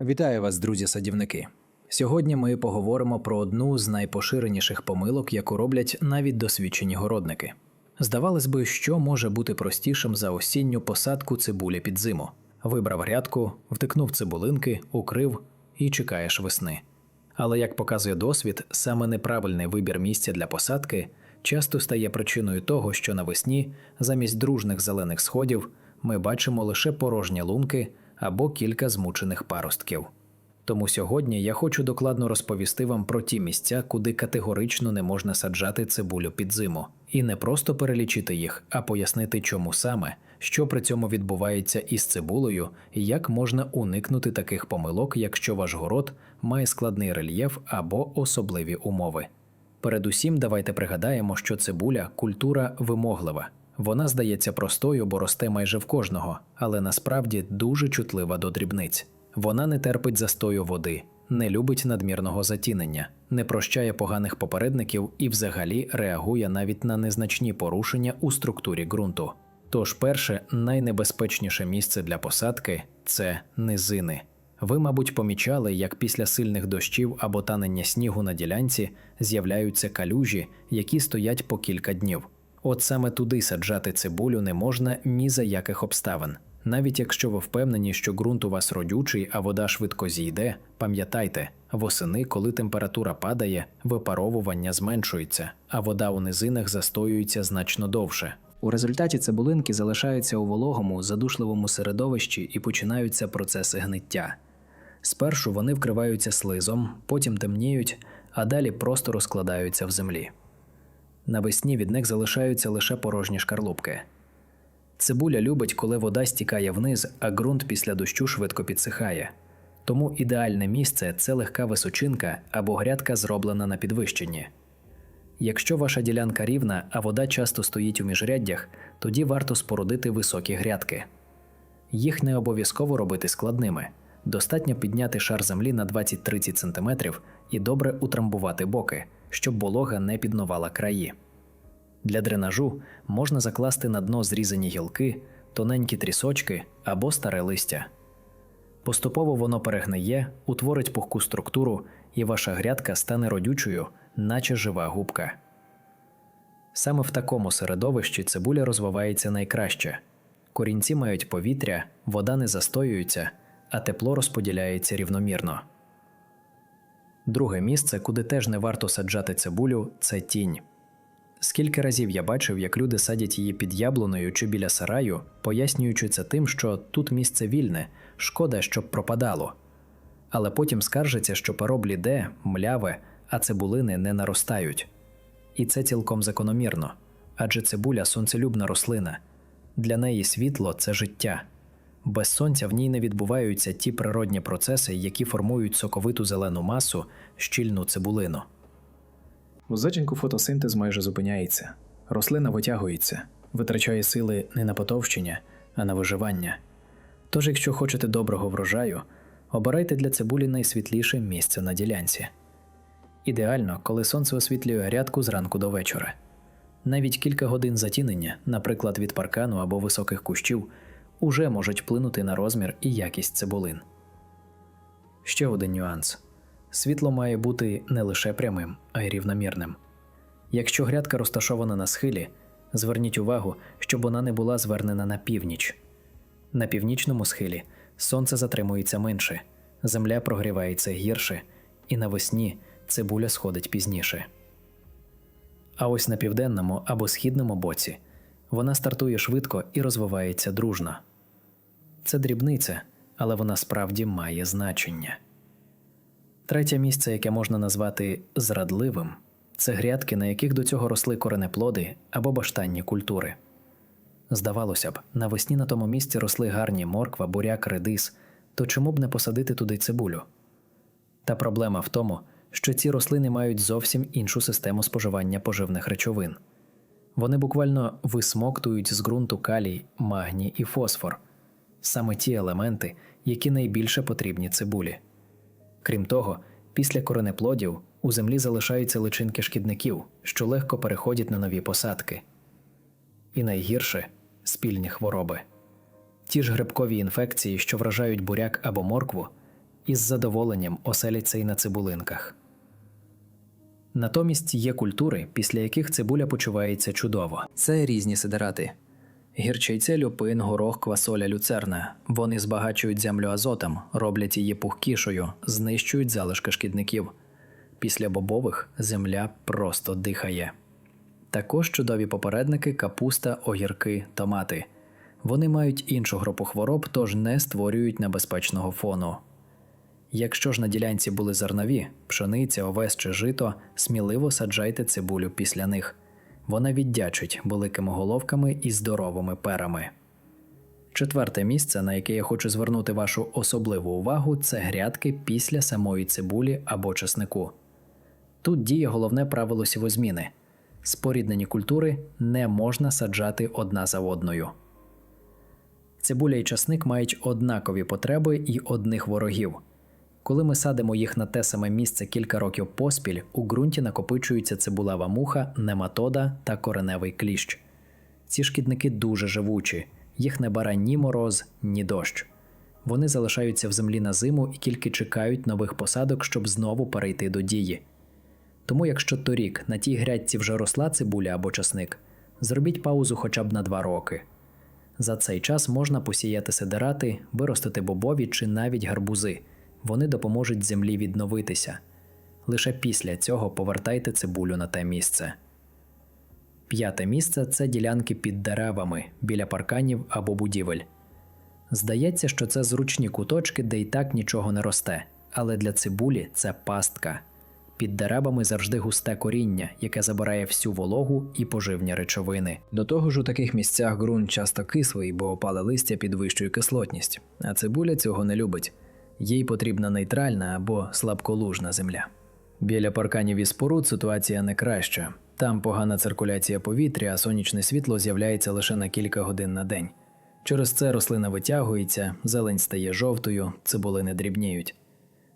Вітаю вас, друзі-садівники. Сьогодні ми поговоримо про одну з найпоширеніших помилок, яку роблять навіть досвідчені городники. Здавалось би, що може бути простішим за осінню посадку цибулі під зиму. Вибрав грядку, втикнув цибулинки, укрив і чекаєш весни. Але як показує досвід, саме неправильний вибір місця для посадки часто стає причиною того, що навесні замість дружних зелених сходів ми бачимо лише порожні лунки або кілька змучених паростків. Тому сьогодні я хочу докладно розповісти вам про ті місця, куди категорично не можна саджати цибулю під зиму, і не просто перелічити їх, а пояснити, чому саме, що при цьому відбувається із цибулею, і як можна уникнути таких помилок, якщо ваш город має складний рельєф або особливі умови. Передусім, давайте пригадаємо, що цибуля культура вимоглива. Вона здається простою, бо росте майже в кожного, але насправді дуже чутлива до дрібниць. Вона не терпить застою води, не любить надмірного затінення, не прощає поганих попередників і взагалі реагує навіть на незначні порушення у структурі ґрунту. Тож, перше, найнебезпечніше місце для посадки це низини. Ви, мабуть, помічали, як після сильних дощів або танення снігу на ділянці з'являються калюжі, які стоять по кілька днів. От саме туди саджати цибулю не можна ні за яких обставин. Навіть якщо ви впевнені, що ґрунт у вас родючий, а вода швидко зійде, пам'ятайте, восени, коли температура падає, випаровування зменшується, а вода у низинах застоюється значно довше. У результаті цибулинки залишаються у вологому, задушливому середовищі і починаються процеси гниття. Спершу вони вкриваються слизом, потім темніють, а далі просто розкладаються в землі. Навесні від них залишаються лише порожні шкарлупки. Цибуля любить, коли вода стікає вниз, а ґрунт після дощу швидко підсихає. Тому ідеальне місце це легка височинка або грядка, зроблена на підвищенні. Якщо ваша ділянка рівна, а вода часто стоїть у міжряддях, тоді варто спорудити високі грядки. Їх не обов'язково робити складними. Достатньо підняти шар землі на 20-30 см і добре утрамбувати боки, щоб волога не піднувала краї. Для дренажу можна закласти на дно зрізані гілки, тоненькі трісочки або старе листя. Поступово воно перегниє, утворить пухку структуру, і ваша грядка стане родючою, наче жива губка. Саме в такому середовищі цибуля розвивається найкраще. Корінці мають повітря, вода не застоюється, а тепло розподіляється рівномірно. Друге місце, куди теж не варто саджати цибулю, це тінь. Скільки разів я бачив, як люди садять її під яблуною чи біля сараю, пояснюючи це тим, що тут місце вільне, шкода, щоб пропадало. Але потім скаржаться, що перо бліде, мляве, а цибулини не наростають. І це цілком закономірно, адже цибуля сонцелюбна рослина. Для неї світло це життя. Без сонця в ній не відбуваються ті природні процеси, які формують соковиту зелену масу, щільну цибулину. У зачинку фотосинтез майже зупиняється. Рослина витягується, витрачає сили не на потовщення, а на виживання. Тож, якщо хочете доброго врожаю, обирайте для цибулі найсвітліше місце на ділянці. Ідеально, коли сонце освітлює грядку зранку до вечора. Навіть кілька годин затінення, наприклад, від паркану або високих кущів, уже можуть вплинути на розмір і якість цибулин. Ще один нюанс: світло має бути не лише прямим, а й рівномірним. Якщо грядка розташована на схилі, зверніть увагу, щоб вона не була звернена на північ. На північному схилі сонце затримується менше, земля прогрівається гірше, і навесні цибуля сходить пізніше. А ось на південному або східному боці вона стартує швидко і розвивається дружно. Це дрібниця, але вона справді має значення. Третє місце, яке можна назвати зрадливим, це грядки, на яких до цього росли коренеплоди або баштанні культури. Здавалося б, навесні на тому місці росли гарні морква, буряк, редис, то чому б не посадити туди цибулю? Та проблема в тому, що ці рослини мають зовсім іншу систему споживання поживних речовин. Вони буквально висмоктують з ґрунту калій, магній і фосфор саме ті елементи, які найбільше потрібні цибулі. Крім того, після коренеплодів у землі залишаються личинки шкідників, що легко переходять на нові посадки. І найгірше спільні хвороби. Ті ж грибкові інфекції, що вражають буряк або моркву, із задоволенням оселяться й на цибулинках. Натомість є культури, після яких цибуля почувається чудово. Це різні сидерати. Гірчиця, люпин, горох, квасоля, люцерна. Вони збагачують землю азотом, роблять її пухкішою, знищують залишки шкідників. Після бобових земля просто дихає. Також чудові попередники капуста, огірки, томати. Вони мають іншу групу хвороб, тож не створюють небезпечного фону. Якщо ж на ділянці були зернові, пшениця, овес чи жито, сміливо саджайте цибулю після них. Вона віддячить великими головками і здоровими перами. Четверте місце, на яке я хочу звернути вашу особливу увагу, це грядки після самої цибулі або чеснику. Тут діє головне правило сівозміни: споріднені культури не можна саджати одна за одною. Цибуля і часник мають однакові потреби і одних ворогів. Коли ми садимо їх на те саме місце кілька років поспіль, у ґрунті накопичується цибулева муха, нематода та кореневий кліщ. Ці шкідники дуже живучі, їх не бере ні мороз, ні дощ. Вони залишаються в землі на зиму і тільки чекають нових посадок, щоб знову перейти до дії. Тому, якщо торік на тій грядці вже росла цибуля або часник, зробіть паузу хоча б на два роки. За цей час можна посіяти сидерати, виростити бобові чи навіть гарбузи. Вони допоможуть землі відновитися. Лише після цього повертайте цибулю на те місце. П'яте місце це ділянки під деревами біля парканів або будівель. Здається, що це зручні куточки, де й так нічого не росте, але для цибулі це пастка. Під деревами завжди густе коріння, яке забирає всю вологу і поживні речовини. До того ж, у таких місцях ґрунт часто кислий, бо опале листя підвищує кислотність, а цибуля цього не любить. Їй потрібна нейтральна або слабколужна земля. Біля парканів і споруд ситуація не краща. Там погана циркуляція повітря, а сонячне світло з'являється лише на кілька годин на день. Через це рослина витягується, зелень стає жовтою, цибулини дрібніють.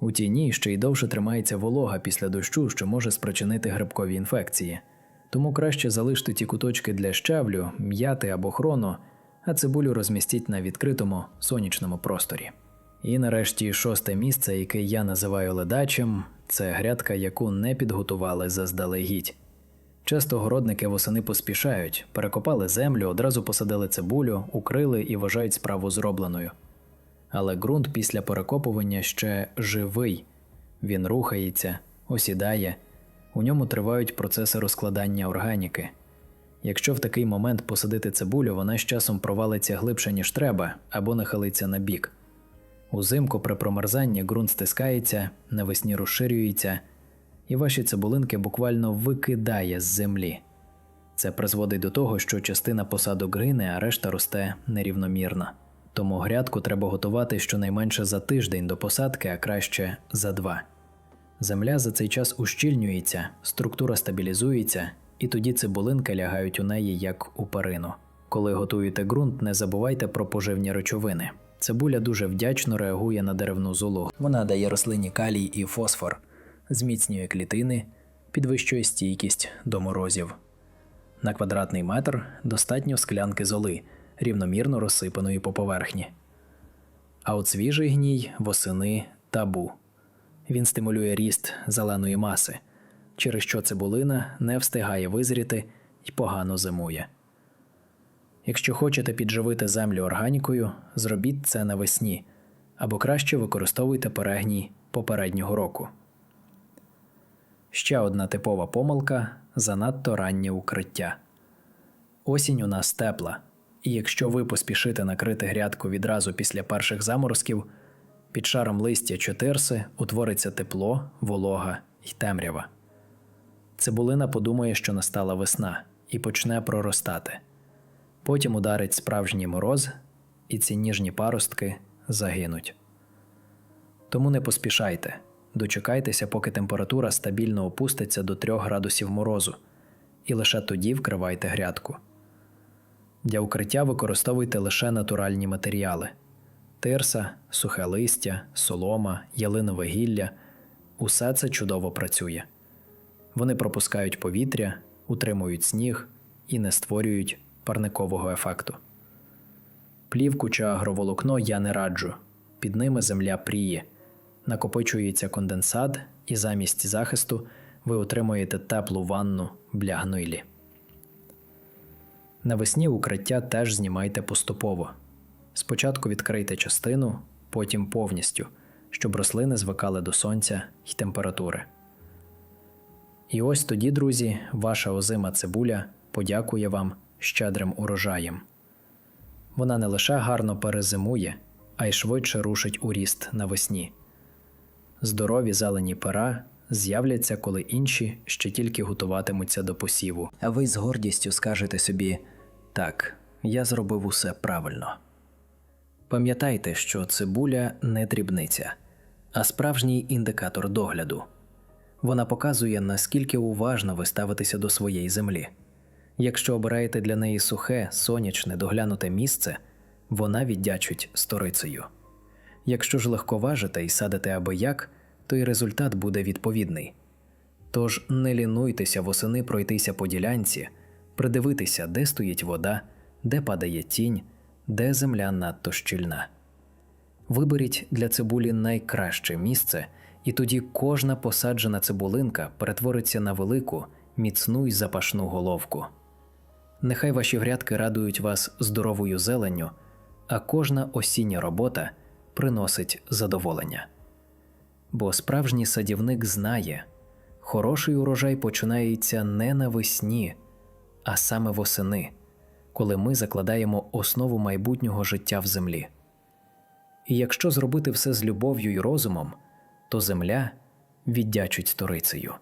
У тіні ще й довше тримається волога після дощу, що може спричинити грибкові інфекції. Тому краще залиште ті куточки для щавлю, м'яти або хрону, а цибулю розмістіть на відкритому сонячному просторі. І нарешті шосте місце, яке я називаю ледачем, це грядка, яку не підготували заздалегідь. Часто городники восени поспішають, перекопали землю, одразу посадили цибулю, укрили і вважають справу зробленою. Але ґрунт після перекопування ще живий, він рухається, осідає, у ньому тривають процеси розкладання органіки. Якщо в такий момент посадити цибулю, вона з часом провалиться глибше, ніж треба, або нахилиться на бік. Узимку при промерзанні ґрунт стискається, навесні розширюється, і ваші цибулинки буквально викидає з землі. Це призводить до того, що частина посадок гине, а решта росте нерівномірно. Тому грядку треба готувати щонайменше за тиждень до посадки, а краще за два. Земля за цей час ущільнюється, структура стабілізується, і тоді цибулинки лягають у неї як у перину. Коли готуєте ґрунт, не забувайте про поживні речовини. Цибуля дуже вдячно реагує на деревну золу. Вона дає рослині калій і фосфор, зміцнює клітини, підвищує стійкість до морозів. На квадратний метр достатньо склянки золи, рівномірно розсипаної по поверхні. А от свіжий гній восени табу. Він стимулює ріст зеленої маси, через що цибулина не встигає визріти і погано зимує. Якщо хочете підживити землю органікою, зробіть це навесні або краще використовуйте перегній попереднього року. Ще одна типова помилка занадто раннє укриття. Осінь у нас тепла, і якщо ви поспішите накрити грядку відразу після перших заморозків, під шаром листя чи тирси утвориться тепло, волога і темрява. Цибулина подумає, що настала весна, і почне проростати. Потім ударить справжній мороз, і ці ніжні паростки загинуть. Тому не поспішайте, дочекайтеся, поки температура стабільно опуститься до 3 градусів морозу, і лише тоді вкривайте грядку. Для укриття використовуйте лише натуральні матеріали: тирса, сухе листя, солома, ялинове гілля усе це чудово працює. Вони пропускають повітря, утримують сніг і не створюють парникового ефекту. Плівку чи агроволокно я не раджу, під ними земля пріє, накопичується конденсат, і замість захисту ви отримуєте теплу ванну для гнилі. Навесні укриття теж знімайте поступово. Спочатку відкрийте частину, потім повністю, щоб рослини звикали до сонця і температури. І ось тоді, друзі, ваша озима цибуля подякує вам щедрим урожаєм. Вона не лише гарно перезимує, а й швидше рушить у ріст навесні. Здорові зелені пера з'являться, коли інші ще тільки готуватимуться до посіву. А ви з гордістю скажете собі так, я зробив усе правильно. Пам'ятайте, що цибуля не дрібниця, а справжній індикатор догляду. Вона показує, наскільки уважно ви ставитеся до своєї землі. Якщо обираєте для неї сухе, сонячне, доглянуте місце, вона віддячить сторицею. Якщо ж легковажите і садите аби як, то й результат буде відповідний. Тож не лінуйтеся восени пройтися по ділянці, придивитися, де стоїть вода, де падає тінь, де земля надто щільна. Виберіть для цибулі найкраще місце, і тоді кожна посаджена цибулинка перетвориться на велику, міцну й запашну головку. Нехай ваші грядки радують вас здоровою зеленню, а кожна осіння робота приносить задоволення. Бо справжній садівник знає, хороший урожай починається не навесні, а саме восени, коли ми закладаємо основу майбутнього життя в землі. І якщо зробити все з любов'ю і розумом, то земля віддячить сторицею.